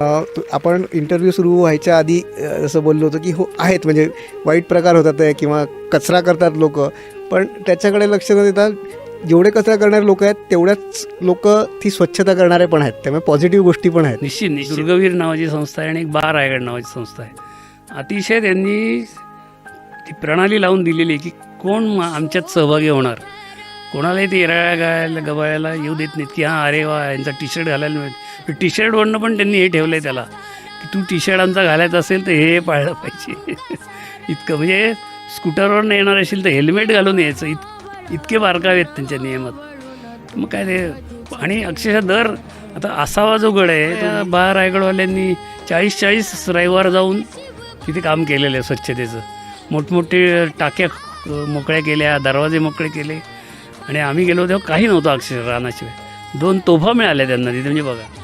आपण इंटरव्ह्यू सुरू व्हायच्या आधी असं जसं बोललो होतो की हो आहेत म्हणजे वाईट प्रकार होतात आहे किंवा कचरा करतात लोक. पण त्याच्याकडे लक्ष न देता जेवढे कचरा करणारे लोक आहेत तेवढ्याच लोक ती स्वच्छता करणारे पण आहेत. त्यामुळे पॉझिटिव्ह गोष्टी पण आहेत. निश्चित निश्चित. दुर्गवीर नावाची संस्था आहे आणि एक बार रायगड नावाची संस्था आहे. अतिशय त्यांनी ती प्रणाली लावून दिलेली आहे की कोण आमच्यात सहभागी होणार. कोणालाही ते येराळ्या गायला गबायला येऊ देत नाहीत की हां अरे वा यांचा टी शर्ट घालायला मिळत टी शर्टवरनं पण त्यांनी हे ठेवलं आहे त्याला की तू टी शर्ट आमचा घालायचा असेल तर हे पाळलं पाहिजे. इतकं म्हणजे स्कूटरवरनं येणार असेल तर हेल्मेट घालून यायचं. इत इतके बारकावे आहेत त्यांच्या नियमात. मग काय ते आणि अक्षरशः दर आता असावा जो गड आहे बा बाहेर रायगडवाल्यांनी चाळीस चाळीस रविवार जाऊन तिथे काम केलेलं आहे स्वच्छतेचं. मोठमोठे टाक्या मोकळ्या केल्या दरवाजे मोकळे केले. आणि आम्ही गेलो तेव्हा काही नव्हतं अक्षरशः रानाशिवाय. दोन तोफा मिळाल्या त्यांना तिथे म्हणजे बघा.